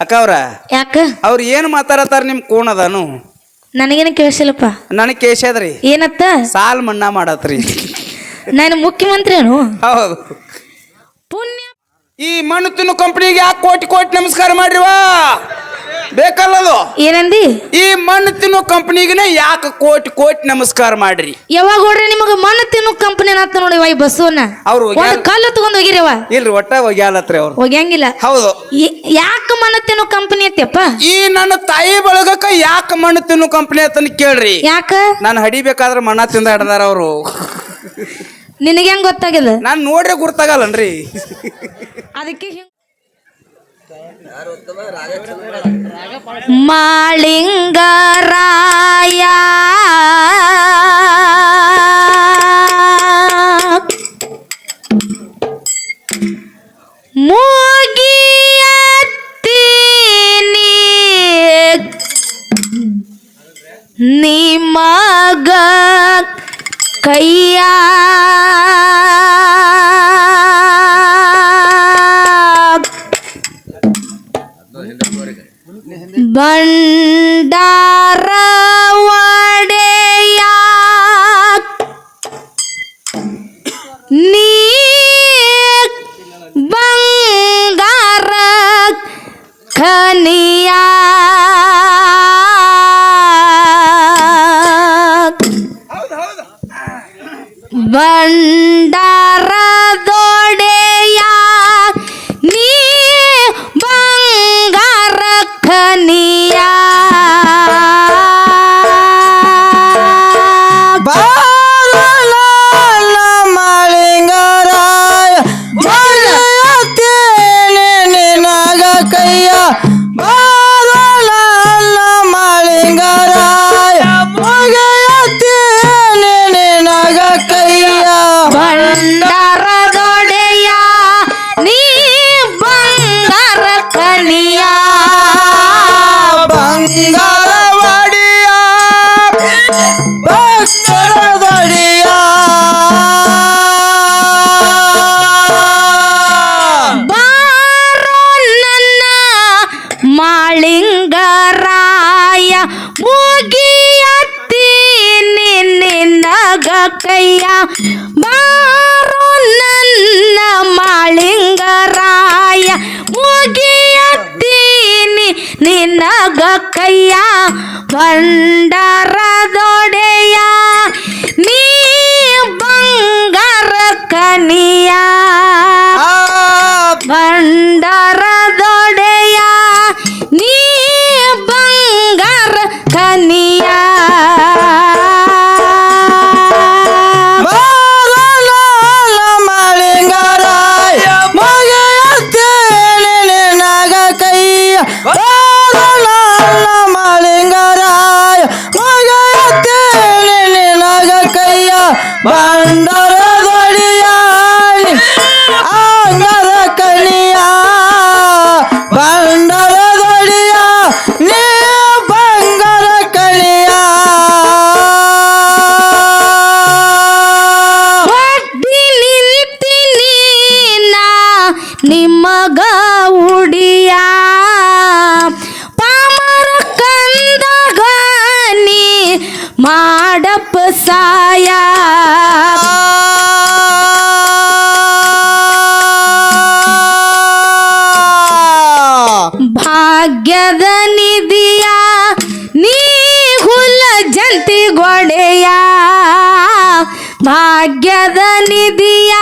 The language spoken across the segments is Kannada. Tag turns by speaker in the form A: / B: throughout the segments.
A: ಅಕ್ಕ ಅವ್ರ?
B: ಯಾಕ?
A: ಅವ್ರು ಏನು ಮಾತಾಡತ್ತಾರ ನಿಮ್ ಕೋಣದನು
B: ನನಗೇನು ಕೇಳಿಸಿಲ್ಲಪ್ಪ.
A: ನನಗೆ ಕೇಸದ್ರಿ
B: ಏನತ್ತ?
A: ಸಾಲ್ ಮನ್ನಾ ಮಾಡತ್ರಿ.
B: ನಾನು ಮುಖ್ಯಮಂತ್ರಿನು
A: ಹೌದು.
B: ಪುಣ್ಯ
A: ಈ ಮಣ್ಣು ತಿನ್ನು ಕಂಪ್ನಿಗೆ ಯಾಕೆ ಕೋಟಿ ಕೋಟಿ ನಮಸ್ಕಾರ ಮಾಡ್ರಿವಾ? ಬೇಕಲ್ಲದು?
B: ಏನಂದಿ?
A: ಈ ಮಣ್ಣು ತಿನ್ನು ಕಂಪನಿಗೆ ಯಾಕೆ ಕೋಟಿ ಕೋಟಿ ನಮಸ್ಕಾರ ಮಾಡ್ರಿ?
B: ಯಾವಾಗ ಹೊಡ್ರಿ ನಿಮಗ ಮಣ್ಣು ತಿನ್ನು ಕಂಪನಿ ಅಂತ ನೋಡಿ ವೈ ಬಸ್ಸನ್ನ
A: ಅವ್ರು
B: ಒಂದು ಕಲ್ಲು ತಗೊಂಡ್ ಹೋಗಿರವ.
A: ಇಲ್ರಿ ಒಟ್ಟ ಒಗ್ಯಾಲತ್ರಿ ಅವ್ರು.
B: ಹೋಗ್ಯಾಂಗಿಲ್ಲ.
A: ಹೌದು.
B: ಯಾಕ ಮಣ್ಣು ತಿನ್ನು ಕಂಪನಿ ಐತಿಯಪ್ಪ
A: ಈ ನನ್ನ ತಾಯಿ ಬಳಗಕ್ಕ ಯಾಕೆ ಮಣ್ಣು ತಿನ್ನು ಕಂಪನಿ ಅಂತ ಕೇಳ್ರಿ.
B: ಯಾಕ?
A: ನಾನು ಹಡಿಬೇಕಾದ್ರೆ ಮಣ್ಣ ತಿಂದ ಹಿಡ್ದಾರ ಅವರು.
B: ನಿನಗೆ ಹೆಂಗ್ ಗೊತ್ತಾಗ್ಯದ
A: ನಾನು ನೋಡ್ರೆ ಗುರ್ತಾಗಲ್ಲನ್ರಿ.
B: ಅದಕ್ಕೆ ಹಿಂಗ್ ಮಾಳಿಂಗರಾಯ ಮೂಗಿಯತ್ತೀನಿ ನಿಮಗ ಕೈಯ ಬಂಡಾರ ಒಡೆಯ ನೀ ಬಂಗಾರ ಖನಿಯ ಬಂಡಾರದೊಡೆಯ ನಿನ್ನಗ ಕೈಯ ಭಂಡಾರದೊಡೆಯ ನೀ ಬಂಗಾರ ಕನಿಯ. ಭಂಡಾರದೊಡೆಯ ಭಾಗ್ಯದ ನಿಧಿಯ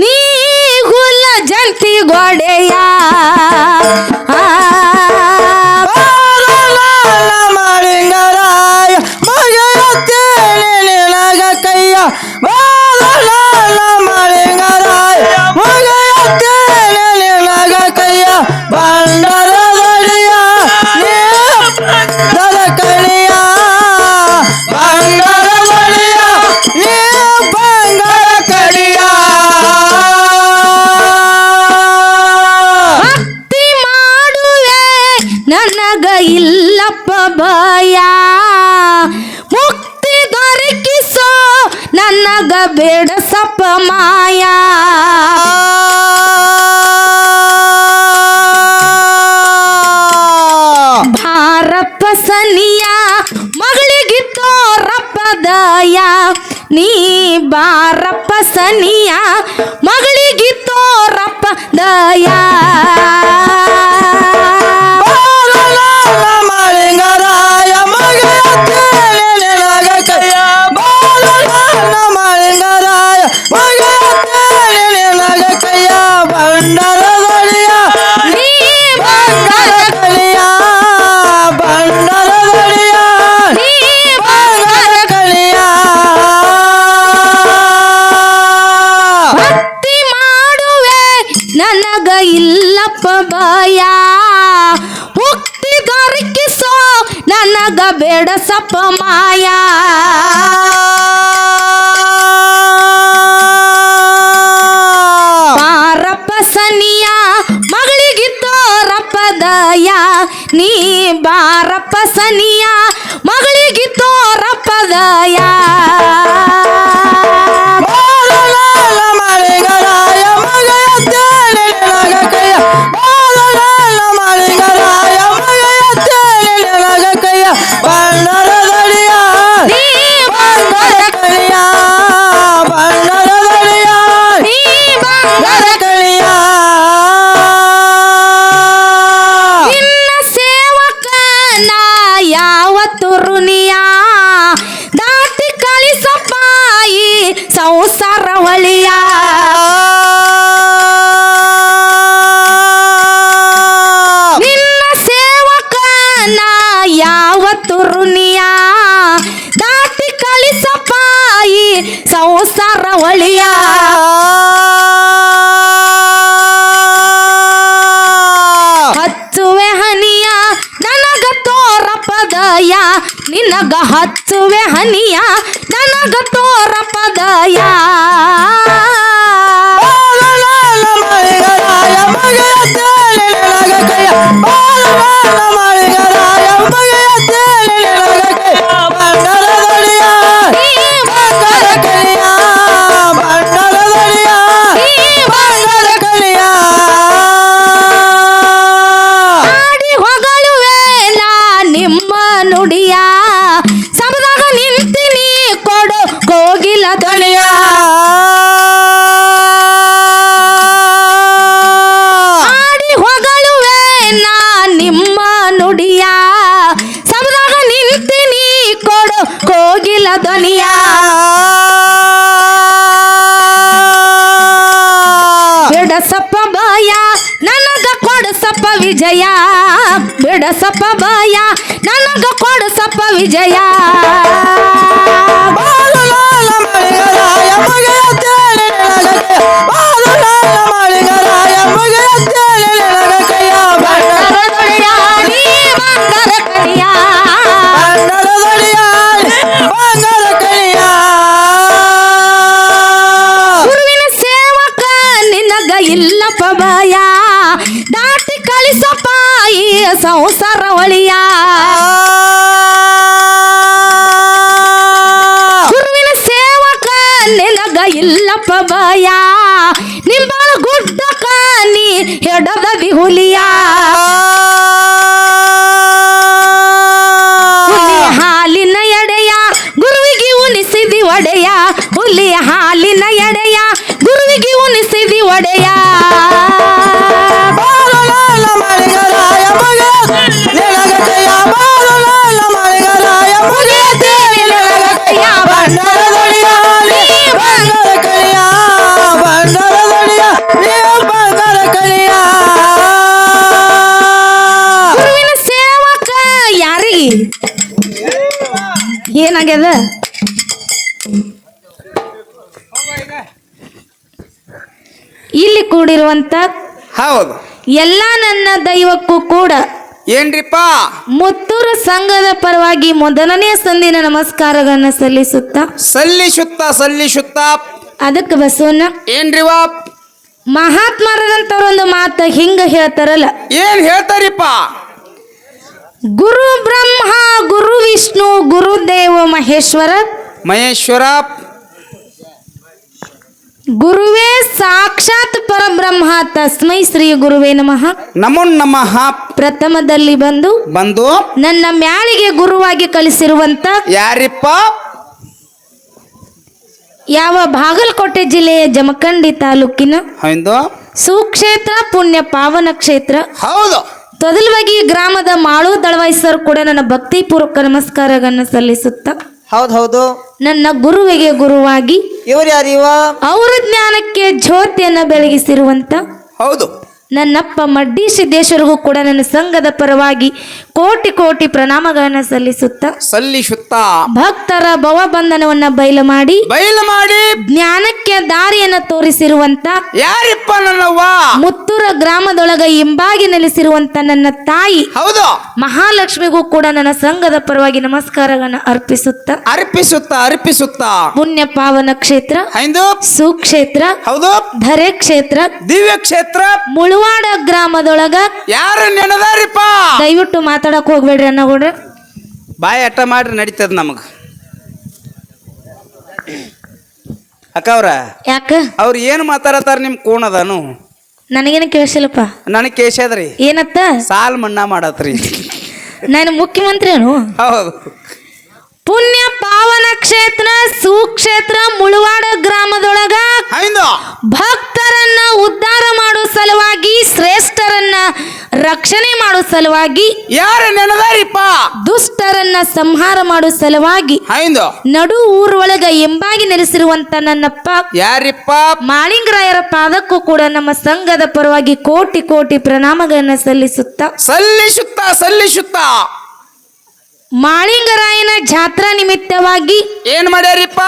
B: ನೀ ಹುಲ್ಲ ಜಂತಿ ಗೊಡೆಯ ಸನಿಯ ಮಗಳಿಗಿತ್ತೋ ರಪ್ಪದಯ ನೀ ಬಾರಪ್ಪ ಸನಿಯ ಮಗಳಿಗಿತ್ತೋ ರಪ್ಪದಯ
C: ಮಾಳಿಂಗರಾಯ
B: ಸಪ್ಪ ಮಾಯಾ. ಪಾರಪ್ಪ ಸನಿಯ ಮಗಳಿಗಿತ್ತೋ ರಪ್ಪದಯ ನೀ ಬಾರಪ್ಪ
C: ನಿನಗ
B: ಹಚ್ಚುವೆ ನುಡಿಯ. ಸಬದಾಗ ನಿಂತಿನಿ ಕೊಡು ಕೋಗಿಲ ಧ್ವನಿಯ. ಬಿಡಸಪ್ಪ ಬಾಯ, ನನಗ ಕೊಡಸಪ್ಪ ವಿಜಯ. ಬಿಡಸಪ್ಪ ಬಾಯ, ನನಗ ಕೊಡಸಪ್ಪ ವಿಜಯ. ಇಲ್ಲಪ್ಪ ಭಯ. ನಿಂಬಳ ಗುಡ್ಡ ನೀ ಹೆಡದ ಬಿಹುಲಿಯ ಹುಲಿ ಹಾಲಿನ ಎಡೆಯ ಗುರುವಿಗೆ ಉಣಿಸಿದಿ ಒಡೆಯ. ಹುಲಿಯ ಹಾಲಿನ ಎಡೆಯ ಗುರುವಿಗೆ ಉಣಿಸಿದಿ ಒಡೆಯ.
C: ಬಾಲನ ಮಾಳಿಂಗರಾಯ
B: ಏನಾಗ್ಯದ? ಇಲ್ಲಿ ಕೂಡಿರುವಂತ
C: ಹೌದು.
B: ಎಲ್ಲ ನನ್ನ ದೈವಕ್ಕೂ ಕೂಡ
C: ಏನ್ರಿಪ್ಪ?
B: ಮುತ್ತೂರು ಸಂಘದ ಪರವಾಗಿ ಮೊದಲನೇ ಸಂದಿನ ನಮಸ್ಕಾರಗಳನ್ನ ಸಲ್ಲಿಸುತ್ತಾ.
C: ಸಲ್ಲಿಸುತ್ತ ಸಲ್ಲಿಸುತ್ತ.
B: ಅದಕ್ಕೆ ಬಸವಣ್ಣ.
C: ಏನ್ರಿವ?
B: ಮಹಾತ್ಮರದಂತ ಒಂದು ಮಾತು ಹಿಂಗ ಹೇಳ್ತಾರಲ್ಲ.
C: ಏನ್ ಹೇಳ್ತಾರಿಪ್ಪ?
B: ಗುರು ಬ್ರಹ್ಮ ಗುರು ವಿಷ್ಣು ಗುರುದೇವ ಮಹೇಶ್ವರ.
C: ಮಹೇಶ್ವರ.
B: ಗುರುವೇ ಸಾಕ್ಷಾತ್ ಪರಬ್ರಹ್ಮ ತಸ್ಮೈ ಶ್ರೀ ಗುರುವೇ ನಮಃ.
A: ನಮೋ ನಮಃ.
B: ಪ್ರಥಮದಲ್ಲಿ ಬಂದು
A: ಬಂದು
B: ನನ್ನ ಮ್ಯಾಳಿಗೆ ಗುರುವಾಗಿ ಕಲಿಸಿರುವಂತ
A: ಯಾರಿಪ್ಪ?
B: ಯಾವ ಬಾಗಲಕೋಟೆ ಜಿಲ್ಲೆಯ ಜಮಖಂಡಿ ತಾಲೂಕಿನ
A: ಹೌದು.
B: ಸುಕ್ಷೇತ್ರ ಪುಣ್ಯ ಪಾವನ ಕ್ಷೇತ್ರ.
A: ಹೌದು.
B: ತೊದಲ್ವಾಗಿ ಗ್ರಾಮದ ಮಾಳು ದಳವಾಯಿಸರು ಕೂಡ ನನ್ನ ಭಕ್ತಿಪೂರ್ವಕ ನಮಸ್ಕಾರಗಳನ್ನು ಸಲ್ಲಿಸುತ್ತ
C: ಹೌದು ಹೌದು.
B: ನನ್ನ ಗುರುವಿಗೆ ಗುರುವಾಗಿ
C: ಇವ್ರು ಯಾರು ಇವ?
B: ಅವರ ಜ್ಞಾನಕ್ಕೆ ಜ್ಯೋತಿಯನ್ನ ಬೆಳಗಿಸಿರುವಂತ
A: ಹೌದು.
B: ನನ್ನಪ್ಪ ಮಡ್ಡಿ ಸಿದ್ದೇಶ್ವರಿಗೂ ಕೂಡ ನನ್ನ ಸಂಘದ ಪರವಾಗಿ ಕೋಟಿ ಕೋಟಿ ಪ್ರಣಾಮಗಳನ್ನ ಸಲ್ಲಿಸುತ್ತ
A: ಸಲ್ಲಿಸುತ್ತ
B: ಭಕ್ತರ ಭವಬಂಧನವನ್ನ ಬಯಲು ಮಾಡಿ
A: ಬಯಲು ಮಾಡಿ
B: ಜ್ಞಾನಕ್ಕೆ ದಾರಿಯನ್ನ ತೋರಿಸಿರುವಂತ
A: ಯಾರಿಪ್ಪ ನನ್ನವ್ವ?
B: ಮುತ್ತೂರ ಗ್ರಾಮದೊಳಗ ಹಿಂಬಾಗಿ ನೆಲೆಸಿರುವಂತ ನನ್ನ ತಾಯಿ
A: ಹೌದು.
B: ಮಹಾಲಕ್ಷ್ಮಿಗೂ ಕೂಡ ನನ್ನ ಸಂಘದ ಪರವಾಗಿ ನಮಸ್ಕಾರಗಳನ್ನ ಅರ್ಪಿಸುತ್ತ
A: ಅರ್ಪಿಸುತ್ತ ಅರ್ಪಿಸುತ್ತ.
B: ಪುಣ್ಯ ಪಾವನ ಕ್ಷೇತ್ರ
A: ಹೈಂದು.
B: ಸುಕ್ಷೇತ್ರ
A: ಹೌದು.
B: ಧರೆ ಕ್ಷೇತ್ರ
A: ದಿವ್ಯ ಕ್ಷೇತ್ರ.
B: ಮುಳುವಾಡ ಗ್ರಾಮದೊಳಗ
A: ಯಾರು ನೆನದಾರಿಪ್ಪ?
B: ದಯವಿಟ್ಟು ಮಾತಾಡಕ್ ಹೋಗ್ಬೇಡ್ರಿ ಅನ್ನಗೌಡ್ರ.
A: ಬಾಯಿ ಅಟ್ಟ ಮಾಡ್ರಿ ನಡೀತದ ನಮಗೆ. ಅಕ್ಕ ಅವ್ರ
B: ಯಾಕ?
A: ಅವ್ರು ಏನು ಮಾತಾಡತಾರ ನಿಮ್ ಕೋಣದಾನು
B: ನನಗೇನು ಕೇಳಿಸಿಲ್ಲಪ್ಪ.
A: ನನಗೆ ಕೇಸದ್ರಿ
B: ಏನತ್ತ?
A: ಸಾಲ್ ಮನ್ನಾ ಮಾಡತ್ರಿ.
B: ನಾನು ಮುಖ್ಯಮಂತ್ರಿನು
A: ಹೌದು.
B: ಪುಣ್ಯ ಪಾವನ ಕ್ಷೇತ್ರ ಸುಕ್ಷೇತ್ರ ಮುಳುವಾಡ ಗ್ರಾಮದೊಳಗ ಭಕ್ತರನ್ನ ಉದ್ಧಾರ ಮಾಡೋ ಸಲುವಾಗಿ ಶ್ರೇಷ್ಠರನ್ನ ರಕ್ಷಣೆ ಮಾಡೋ ಸಲುವಾಗಿ
A: ಯಾರು ನೆನದಾರಿಪ್ಪ?
B: ದುಷ್ಟರನ್ನ ಸಂಹಾರ ಮಾಡೋ ಸಲುವಾಗಿ ನಡು ಊರೊಳಗ ಎಂಬಾಗಿ ನೆಲೆಸಿರುವಂತ ನನ್ನಪ್ಪ
A: ಯಾರಿಪ್ಪ?
B: ಮಾಳಿಂಗರಾಯರ ಪಾದಕ್ಕೂ ಕೂಡ ನಮ್ಮ ಸಂಘದ ಪರವಾಗಿ ಕೋಟಿ ಕೋಟಿ ಪ್ರಣಾಮಗಳನ್ನ ಸಲ್ಲಿಸುತ್ತ
A: ಸಲ್ಲಿಸುತ್ತಾ ಸಲ್ಲಿಸುತ್ತ.
B: ಮಾಳಿಂಗರಾಯನ ಜಾತ್ರಾ ನಿಮಿತ್ತವಾಗಿ
A: ಏನ್ ಮಾಡ್ಯಾರಿಪ್ಪ?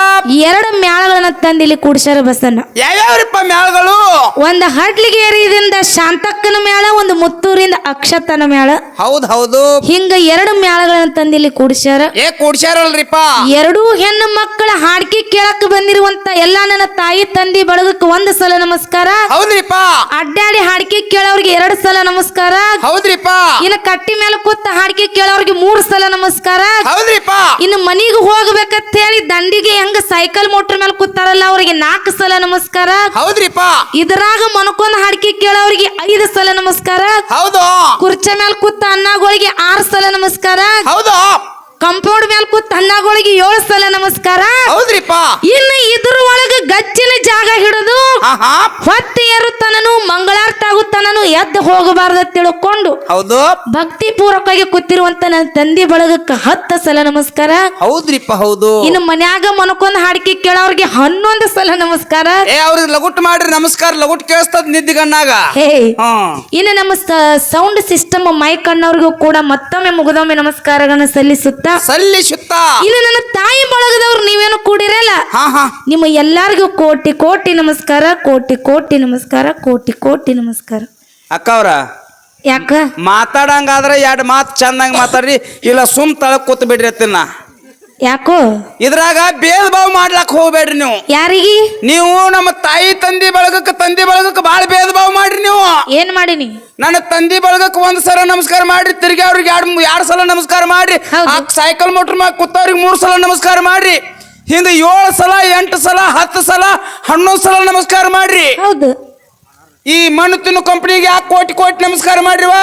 B: ಎರಡು ಮ್ಯಾಳಗಳನ್ನ ತಂದಿಲ್ಲಿ ಕೂಡ್ಸ್ಯಾರ ಬಸ್ಸನ್ನ
A: ಯಾವ್ಯಾವ್ರಿಪ್ಪ ಮ್ಯಾಳಗಳು?
B: ಒಂದು ಏರಿಯಿಂದ ಶಾಂತಕ್ಕನ ಮ್ಯಾಳ ಒಂದು ಮುತ್ತೂರಿಂದ ಅಕ್ಷತನ ಮ್ಯಾಳ.
A: ಹೌದ್ ಹೌದು.
B: ಹಿಂಗ ಎರಡು ಮ್ಯಾಳಗಳನ್ನ ತಂದಿಲ್ಲಿ ಕೂಡ್ಸ್ಯಾರ.
A: ಏ ಕೂಡ್ಸ್ಯಾರಲ್ರಿಪ್ಪ?
B: ಎರಡೂ ಹೆಣ್ಣು ಮಕ್ಕಳ ಹಾಡ್ಕಿ ಕೇಳಕ್ ಬಂದಿರುವಂತ ಎಲ್ಲಾ ನನ್ನ ತಾಯಿ ತಂದಿ ಬಳಗಕ್ಕೆ ಒಂದು ಸಲ ನಮಸ್ಕಾರ.
A: ಹೌದ್ರಿಪ್ಪ?
B: ಅಡ್ಡಾಡಿ ಹಾಡ್ಕಿ ಕೇಳೋರ್ಗೆ ಎರಡು ಸಲ ನಮಸ್ಕಾರ.
A: ಹೌದ್ರಿಪ್ಪ?
B: ಇನ್ನು ಕಟ್ಟಿ ಮೇಲೆ ಕೂತ ಹಾಡ್ಕಿ ಕೇಳೋರ್ಗೆ ಮೂರು ಸಲ ನಮಸ್ಕಾರ.
A: ಹೌದ್ರಿಪ್ಪ.
B: ಇನ್ನು ಮನಿಗೆ ಹೋಗ್ಬೇಕಂತ ಹೇಳಿ ದಂಡಿಗೆ ಹೆಂಗ ಸೈಕಲ್ ಮೋಟರ್ ಮೇಲೆ ಕೂತಾರಲ್ಲ ಅವ್ರಿಗೆ ನಾಲ್ಕು ಸಲ ನಮಸ್ಕಾರ.
A: ಹೌದ್ರಿಪ್ಪ.
B: ಇದ್ರಾಗ ಮನಕೊಂದ್ ಹಾಡಿಕೆ ಕೇಳೋರಿಗೆ ಐದು ಸಲ ನಮಸ್ಕಾರ.
A: ಹೌದು.
B: ಕುರ್ಚಿ ಮೇಲೆ ಕೂತ ಅನ್ನಗಳಿಗೆ ಆರು ಸಲ ನಮಸ್ಕಾರ.
A: ಹೌದು.
B: ಕಂಪೌಂಡ್ ಮ್ಯಾಲ ಕೂತ್ ಅಣ್ಣಗಳಿಗೆ ಏಳು ಸಲ ನಮಸ್ಕಾರ.
A: ಹೌದ್ರಿಪ್ಪ.
B: ಇನ್ನು ಇದ್ರ ಒಳಗ ಗಚ್ಚಿನ ಜಾಗ ಹಿಡಿದು
A: ಹಾ ಹಾ
B: ಹೊತ್ತಿ ಏರುತ್ತಾನನು ಮಂಗಳಾರ್ಥ ಆಗುತ್ತಾನನು ಎದ್ದು ಹೋಗಬಾರ್ದ ತಿಳ್ಕೊಂಡು
A: ಹೌದು.
B: ಭಕ್ತಿ ಪೂರ್ವಕವಾಗಿ ಕೂತಿರುವಂತ ನನ್ನ ತಂದೆ ಬಳಗಕ್ಕೆ ಹತ್ತು ಸಲ ನಮಸ್ಕಾರ.
A: ಹೌದ್ರಿಪ್ಪ ಹೌದು.
B: ಇನ್ನು ಮನ್ಯಾಗ ಮನಕೊಂದ್ ಹಾಡಿಕೆ ಕೇಳೋರ್ಗೆ ಹನ್ನೊಂದು ಸಲ ನಮಸ್ಕಾರ.
A: ಏ ಅವ್ರಿಗೆ ಲಗುಟ್ ಮಾಡ್ರಿ ನಮಸ್ಕಾರ ಲಗುಟ್ ಕೇಳಿಸ್ತದ ನಿದ್ದಿಗಣ್ಣಾಗ.
B: ಹೇ ಇನ್ನು ನಮ್ಮ ಸೌಂಡ್ ಸಿಸ್ಟಮ್ ಮೈಕ್ ಅಣ್ಣವ್ರಿಗೂ ಕೂಡ ಮತ್ತೊಮ್ಮೆ ಮುಗಿದೊಮ್ಮೆ ನಮಸ್ಕಾರಗಳನ್ನು ಸಲ್ಲಿಸುತ್ತಾ
A: ಸಲ್ಲಿಸುತ್ತ?
B: ಇನ್ನು ನನ್ನ ತಾಯಿ ಬಳಗದವ್ರು ನೀವೇನು ಕೂಡಿರಲ್ಲ?
A: ಹಾ ಹಾ.
B: ನಿಮ್ಮ ಎಲ್ಲರಿಗೂ ಕೋಟಿ ಕೋಟಿ ನಮಸ್ಕಾರ ಕೋಟಿ ಕೋಟಿ ನಮಸ್ಕಾರ ಕೋಟಿ ಕೋಟಿ ನಮಸ್ಕಾರ.
A: ಅಕ್ಕ ಅವ್ರ
B: ಯಾಕ?
A: ಮಾತಾಡಂಗಾದ್ರೆ ಎರಡು ಮಾತು ಚಂದಂಗೆ ಮಾತಾಡ್ರಿ ಇಲ್ಲ ಸುಮ್ ತಳಕ್ ಕೂತ್ ಬಿಡ್ರಿ ಅತ್ತಿನ
B: ಯಾಕೋ?
A: ಇದ್ರಾಗ ಭೇದ ಭಾವ ಮಾಡ್ಲಕ್ ಹೋಗ್ಬೇಡ್ರಿ ನೀವು.
B: ಯಾರಿಗಿ?
A: ನೀವು ನಮ್ಮ ತಾಯಿ ತಂದಿ ಬಳಗಕ್ಕೆ ತಂದಿ ಬಳಗಕ್ಕೆ ಬಾಳ ಭೇದ ಭಾವ ಮಾಡ್ರಿ ನೀವು.
B: ಏನ್ ಮಾಡೀನಿ?
A: ನನ್ನ ತಂದಿ ಬಳಗಕ್ಕೆ ಒಂದ್ ಸಲ ನಮಸ್ಕಾರ ಮಾಡ್ರಿ ತಿರ್ಗಿ ಅವ್ರಿಗೆ ಎರಡ್ ಎರಡ್ ಸಲ ನಮಸ್ಕಾರ ಮಾಡ್ರಿ. ಆ ಸೈಕಲ್ ಮೋಟ್ರ್ ಮ್ಯಾಗ ಕೂತವ್ರಿಗೆ ಮೂರ್ ಸಲ ನಮಸ್ಕಾರ ಮಾಡ್ರಿ ಹಿಂದೆ ಏಳು ಸಲ ಎಂಟು ಸಲ ಹತ್ತು ಸಲ ಹನ್ನೊಂದು ಸಲ ನಮಸ್ಕಾರ ಮಾಡ್ರಿ.
B: ಹೌದು.
A: ಈ ಮಣ್ಣು ತಿನ್ನು ಕಂಪ್ನಿಗೆ ಯಾಕೆ ಕೋಟಿ ಕೋಟಿ ನಮಸ್ಕಾರ ಮಾಡ್ರಿವಾ?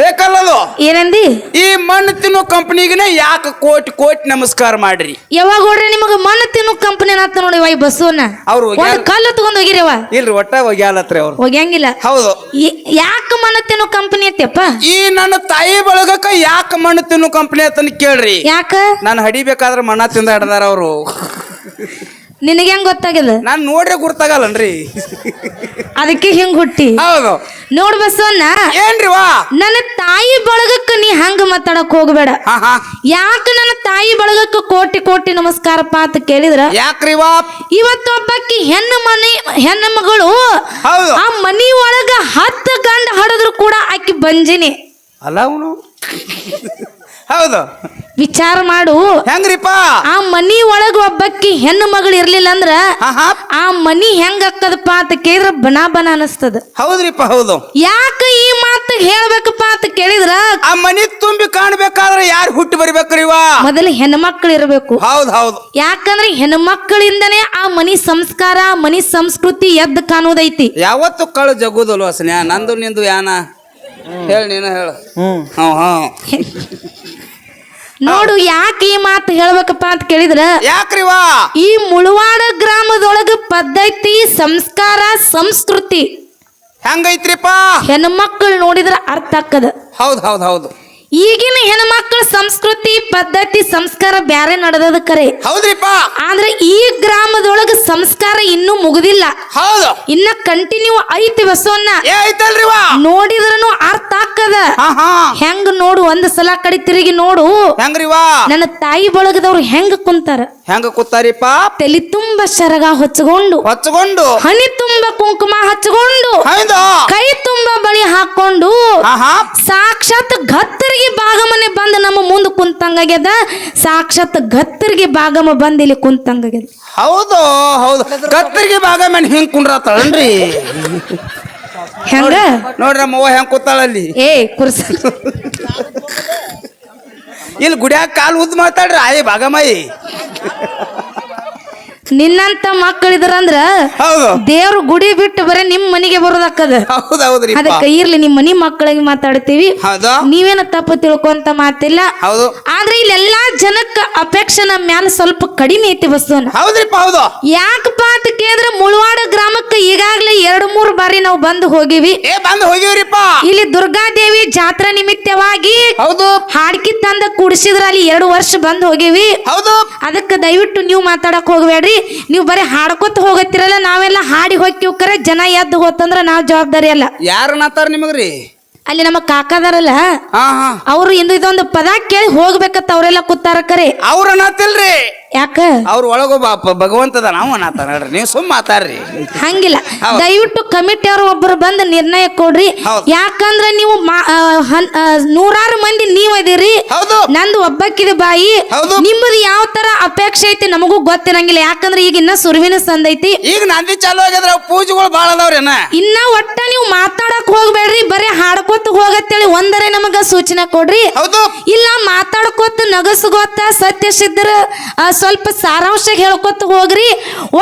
A: ಬೇಕಲ್ಲದು?
B: ಏನಂದಿ?
A: ಈ ಮಣ್ಣು ತಿನ್ನು ಕಂಪನಿಗೆ ಯಾಕೆ ಕೋಟಿ ಕೋಟಿ ನಮಸ್ಕಾರ ಮಾಡ್ರಿ?
B: ಯಾವಾಗ ಹೊಡ್ರಿ ನಿಮಗೆ ಮಣ್ಣು ತಿನ್ನು ಕಂಪನಿ ಅಂತ ನೋಡಿ ಬಸ್ಸನ್ನ
A: ಅವ್ರು
B: ಒಂದು ಕಲ್ಲು ತಗೊಂಡ್ ಹೋಗಿರವ
A: ಇಲ್ರಿ ಒಟ್ಟ ಒಗ್ಯಾಲತ್ರಿ ಅವ್ರು.
B: ಹೋಗ್ಯಾಂಗಿಲ್ಲ.
A: ಹೌದು.
B: ಯಾಕೆ ಮಣ್ಣು ತಿನ್ನು ಕಂಪನಿ ಐತೆಪ್ಪ?
A: ಈ ನನ್ನ ತಾಯಿ ಬಳಗಕ್ಕ ಯಾಕೆ ಮಣ್ಣು ತಿನ್ನು ಕಂಪನಿ ಅಂತ ಕೇಳ್ರಿ.
B: ಯಾಕ?
A: ನಾನು ಹಡಿಬೇಕಾದ್ರೆ ಮಣ್ಣ ತಿಂದ ಹಿಡ್ದಾರ ಅವರು.
B: ನಿನಗೆ ಹೆಂಗ್ ಗೊತ್ತಾಗ್ಯದ
A: ನಾನು ನೋಡ್ರೆ ಗುರ್ತಾಗಲ್ಲನ್ರಿ.
B: ಅದಕ್ಕೆ ಹಿಂಗ್ ಹುಟ್ಟಿ?
A: ಹೌದು.
B: ನೋಡ್ ಬಸವಣ್ಣ.
A: ಏನ್ರಿ ವಾ?
B: ನನ್ನ ತಾಯಿ ಬಳಗಕ್ಕ ನೀ ಹಂಗ ಮಾತಾಡಕ್ ಹೋಗ್ಬೇಡ. ಯಾಕ ನನ್ನ ತಾಯಿ ಬಳಗಕ್ಕ ಕೋಟಿ ಕೋಟಿ ನಮಸ್ಕಾರಪ್ಪ ಅಂತ ಕೇಳಿದ್ರ?
A: ಯಾಕ್ರಿ ವಾ?
B: ಇವತ್ತೊಬ್ಬಕ್ಕಿ ಹೆಣ್ಣು ಮನೆ ಹೆಣ್ಣು ಮಗಳು ಆ ಮನಿ ಒಳಗ ಹತ್ತು ಗಂಡ ಹಡದ್ರು ಕೂಡ ಆಕಿ ಬಂಜಿನಿ.
A: ಅಲ್ಲ ಅವನು. ಹೌದು.
B: ವಿಚಾರ ಮಾಡು.
A: ಹೆಂಗ್ರಿಪ್ಪ?
B: ಆ ಮನಿ ಒಳಗ ಒಬ್ಬಕ್ಕಿ ಹೆಣ್ಣು ಮಗಳು ಇರ್ಲಿಲ್ಲ ಅಂದ್ರ ಆ ಮನಿ ಹೆಂಗ ಅಕ್ಕದಪ್ಪ ಅಂತ ಕೇಳಿದ್ರ ಬನ ಬನ ಅನಸ್ತದ.
A: ಹೌದ್ರಿಪ್ಪ ಹೌದು.
B: ಯಾಕ ಈ ಮಾತ ಹೇಳ್ಬೇಕಪ್ಪ ಅಂತ ಕೇಳಿದ್ರ?
A: ಆ ಮನಿ ತುಂಬಿ ಕಾಣ್ಬೇಕಾದ್ರೆ ಯಾರು ಹುಟ್ಟಿ ಬರ್ಬೇಕ್ರಿ ಇವ?
B: ಮೊದಲು ಹೆಣ್ಮಕ್ಳು ಇರಬೇಕು.
A: ಹೌದ್ ಹೌದು.
B: ಯಾಕಂದ್ರೆ ಹೆಣ್ಮಕ್ಳಿಂದನೇ ಆ ಮನಿ ಸಂಸ್ಕಾರ ಮನಿ ಸಂಸ್ಕೃತಿ ಎದ್ದು ಕಾಣೋದೈತಿ.
A: ಯಾವತ್ತು ಕಳು ಜಗುದಲ್ವ ಸ್ನೇಹ? ನಂದು ನಿಂದು ಯಾನ? ಹೇಳ ನೀನು ಹೇಳ. ಹ್ಮ್.
B: ನೋಡು ಯಾಕೆ ಈ ಮಾತು ಹೇಳ್ಬೇಕಪ್ಪ ಅಂತ ಕೇಳಿದ್ರ
A: ಯಾಕ್ರಿವಾ
B: ಈ ಮುಳವಾಡ ಗ್ರಾಮದೊಳಗ ಪದ್ಧತಿ ಸಂಸ್ಕಾರ ಸಂಸ್ಕೃತಿ
A: ಹೆಂಗೈತ್ರಿಪ್ಪ?
B: ಹೆಣ್ಮಕ್ಳು ನೋಡಿದ್ರ ಅರ್ಥ ಆಕದ
A: ಹೌದ್ ಹೌದ್ ಹೌದು.
B: ಈಗಿನ ಹೆಣ್ಮಕ್ಳ ಸಂಸ್ಕೃತಿ ಪದ್ಧತಿ ಸಂಸ್ಕಾರ ಬ್ಯಾರೆ ನಡೆದದ ಕರೆ.
A: ಹೌದ್ರಿಪ್ಪ.
B: ಆದ್ರೆ ಈ ಗ್ರಾಮದೊಳಗ ಸಂಸ್ಕಾರ ಇನ್ನೂ ಮುಗುದಿಲ್ಲ.
A: ಹೌದು.
B: ಇನ್ನ ಕಂಟಿನ್ಯೂ ಐತಿ ಬಸವನ್ನ
A: ಏ ಐತಲ್ರಿವಾ
B: ನೋಡಿದ್ರನು ಅರ್ಥ
A: ಆಕದ
B: ಹೆಂಗ್ ನೋಡು ಒಂದ್ ಸಲ ಕಡೆ ತಿರುಗಿ ನೋಡು.
A: ಹೆಂಗ್ರಿವಾ
B: ನನ್ನ ತಾಯಿ ಬಳಗದವ್ರು ಹೆಂಗ್ ಕುಂತಾರ?
A: ಹೆಂಗ ಕೂತಾರಿಪ್ಪ?
B: ತಲೆ ತುಂಬ ಶರಗ ಹೊಚ್ಕೊಂಡು.
A: ಹೊಚ್ಚಗೊಂಡು
B: ಹನಿ ತುಂಬ ಕುಂಕುಮ ಹಚ್ಕೊಂಡು.
A: ಹೌದು.
B: ಕೈ ತುಂಬ ಬಳಿ ಹಾಕೊಂಡು. ಸಾಕ್ಷಾತ್ ಗತ್ತರಿಗೆ ಬಾಗಮನೆ ಬಂದು ನಮ್ಮ ಮುಂದೆ ಕುಂತಂಗಾಗ್ಯದ. ಸಾಕ್ಷಾತ್ ಗತ್ತರಿಗೆ ಭಾಗಮ ಬಂದ ಇಲ್ಲಿ ಕುಂತಂಗಾಗ್ಯದ.
A: ಹೌದು ಹೌದು. ಕತ್ತರಿಗೆ ಭಾಗಮನೆ ಮೇಲೆ ಹಿಂಗ್ ಕುಂಡ್ರತಾಳನ್ರಿ
B: ಹೆಂಗ?
A: ನೋಡ್ರಿ ನಮ್ಮ ಅವ್ವ ಹೆಂಗ್ ಕೂತಾಳಲ್ಲಿ
B: ಏ ಕುರ್ಸ.
A: ಇಲ್ಲಿ ಗುಡಿಯಾಗ ಕಾಲು ಉದ್ದ ಮಾತಾಡ್ರಿ ಆಯ್ ಭಾಗಮಯಿ
B: ನಿನ್ನಂತ ಮಕ್ಕಳಿದ್ರಂದ್ರ
A: ಹೌದು.
B: ದೇವ್ರ ಗುಡಿ ಬಿಟ್ಟು ಬರೀ ನಿಮ್ ಮನೆಗೆ ಬರೋದಕ್ಕದ.
A: ಹೌದ್ ಹೌದ್ರಿ
B: ಅದಕ್ಕೆ ಇರ್ಲಿ ನಿಮ್ ಮನಿ ಮಕ್ಕಳಿಗೆ ಮಾತಾಡ್ತೀವಿ.
A: ಹೌದು.
B: ನೀವೇನ ತಪ್ಪು ತಿಳ್ಕೊಂತ ಮಾತಿಲ್ಲ.
A: ಹೌದು.
B: ಆದ್ರೆ ಇಲ್ಲೆಲ್ಲಾ ಜನಕ್ಕ ಅಪೇಕ್ಷೆ ನಮ್ ಮ್ಯಾಲ ಸ್ವಲ್ಪ ಕಡಿಮೆ ಐತಿ ಬಸ್ಸೋನ
A: ಹೌದ್ರಿಪ್ಪ ಹೌದು.
B: ಯಾಕಪ್ಪ ಅಂತ ಕೇಳಿದ್ರೆ ಮುಳವಾಡ ಗ್ರಾಮಕ್ಕೆ ಈಗಾಗ್ಲೇ ಎರಡು ಮೂರು ಬಾರಿ ನಾವು ಬಂದು ಹೋಗಿವಿ.
A: ಏ ಬಂದು ಹೋಗಿವ್ರಿಪ್ಪ.
B: ಇಲ್ಲಿ ದುರ್ಗಾದೇವಿ ಜಾತ್ರಾ ನಿಮಿತ್ತವಾಗಿ
A: ಹೌದು.
B: ಹಾಡ್ಕಿ ತಂದ ಕುಡಿಸಿದ್ರ ಅಲ್ಲಿ ಎರಡು ವರ್ಷ ಬಂದ್ ಹೋಗಿವಿ.
A: ಹೌದು.
B: ಅದಕ್ಕೆ ದಯವಿಟ್ಟು ನೀವು ಮಾತಾಡಕ್ ಹೋಗ್ಬೇಡ್ರಿ. ನೀವು ಬರೀ ಹಾಡ್ಕೊತ ಹೋಗತ್ತಿರಲ್ಲ ನಾವೆಲ್ಲ ಹಾಡಿ ಹೋಗ್ತೀವಿ ಕರೆ ಜನ ಎದ್ದು ಹೋತಂದ್ರ ನಾವ್ ಜವಾಬ್ದಾರಿ ಅಲ್ಲ.
A: ಯಾರು ನಾತಾರ ನಿಮಗ್ರಿ?
B: ಅಲ್ಲಿ ನಮ್ಮ ಕಾಕದಾರಲ್ಲ
A: ಹಾ ಹಾ.
B: ಅವ್ರು ಇಂದು ಇದೊಂದು ಪದ ಕೇಳಿ ಹೋಗ್ಬೇಕತ್ತ ಅವರೆಲ್ಲ ಕೂತಾರ ಕರೆ.
A: ಅವ್ರ ನಾತಿಲ್ರಿ
B: ಯಾಕ?
A: ಅವ್ರ ಒಳಗೊಬ್ಬ ಬಾಪ ಭಗವಂತದ ನಾವು ನೋಡ್ರಿ. ನೀವು ಸುಮ್ಮ ಮಾತಾಡ್ರಿ.
B: ಹಂಗಿಲ್ಲ.
A: ಹೌದ್.
B: ದಯವಿಟ್ಟು ಕಮಿಟಿ ಅವರು ಒಬ್ಬರು ಬಂದು ನಿರ್ಣಯ ಕೊಡ್ರಿ.
A: ಹೌದ್.
B: ಯಾಕಂದ್ರೆ ನೀವು ಮಾ- ಆ, ಹನ್- ಆ, ನೂರಾರು ಮಂದಿ ನೀವ್ ಇದೀರಿ.
A: ಹೌದು.
B: ನಂದು ಒಬ್ಬಕ್ಕಿದ ಬಾಯಿ.
A: ಹೌದು.
B: ನಿಮ್ಮದು ಯಾವ ತರ ಅಪೇಕ್ಷೆ ಐತಿ ನಮಗೂ ಗೊತ್ತಿರಂಗಿಲ್ಲ. ಯಾಕಂದ್ರೆ ಈಗ ಇನ್ನ ಸುರುವಿನ ಸಂದೈತಿ
A: ಈಗ ನಂದಿ ಚಾಲು ಆಗಿದ್ರೆ ಪೂಜೆಗಳು ಭಾಳ ಅದಾವ್ರೇನ
B: ಇನ್ನ. ಒಟ್ಟ ನೀವು ಮಾತಾಡಕ್ ಹೋಗ್ಬೇಡ್ರಿ. ಬರೀ ಹಾಡ್ಕೊತ ಹೋಗತ್ತೇಳಿ. ಒಂದರೆ ನಮಗ ಸೂಚನೆ ಕೊಡ್ರಿ.
A: ಹೌದು.
B: ಇಲ್ಲ ಮಾತಾಡ್ಕೊತ ನಗಸ್ಗೋತ ಸತ್ಯ ಸಿದ್ಧರ ಸ್ವಲ್ಪ ಸಾರಾಂಶ ಹೇಳ್ಕೊತ ಹೋಗ್ರಿ.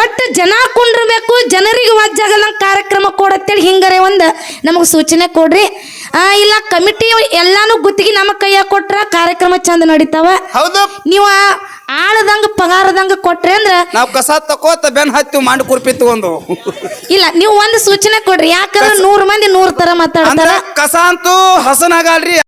B: ಒಟ್ಟು ಜನ ಕುಂಡ್ರಬೇಕು ಜನರಿಗೆ ವಜ್ಜಾಗಲ್ಲ ಕಾರ್ಯಕ್ರಮ ಕೊಡತ್ತೇಳಿ. ಹಿಂಗರೆ ಒಂದು ನಮಗೆ ಸೂಚನೆ ಕೊಡ್ರಿ. ಆ, ಇಲ್ಲ ಕಮಿಟಿ ಎಲ್ಲಾನು ಗುತ್ತಿಗೆ ನಮ್ಮ ಕೈಯಾಗ ಕೊಟ್ರ ಕಾರ್ಯಕ್ರಮ ಚಂದ ನಡೀತಾವ.
A: ಹೌದು.
B: ನೀವು ಆಳದಂಗ ಪಗಾರದಂಗ ಕೊಟ್ರಿ ಅಂದ್ರೆ
A: ನಾವು ಕಸ ತಕೋತ ಬೆನ್ ಹತ್ತಿ ಮಾಡಿ ಕುರ್ಪಿತ್ತು ಒಂದು
B: ಇಲ್ಲ ನೀವು ಒಂದು ಸೂಚನೆ ಕೊಡ್ರಿ. ಯಾಕಂದ್ರೆ ನೂರು ಮಂದಿ ನೂರ್ ತರ ಮಾತಾಡ್ತಾರ.
A: ಕಸ ಅಂತೂ ಹಸನಾಗಲ್ರಿ.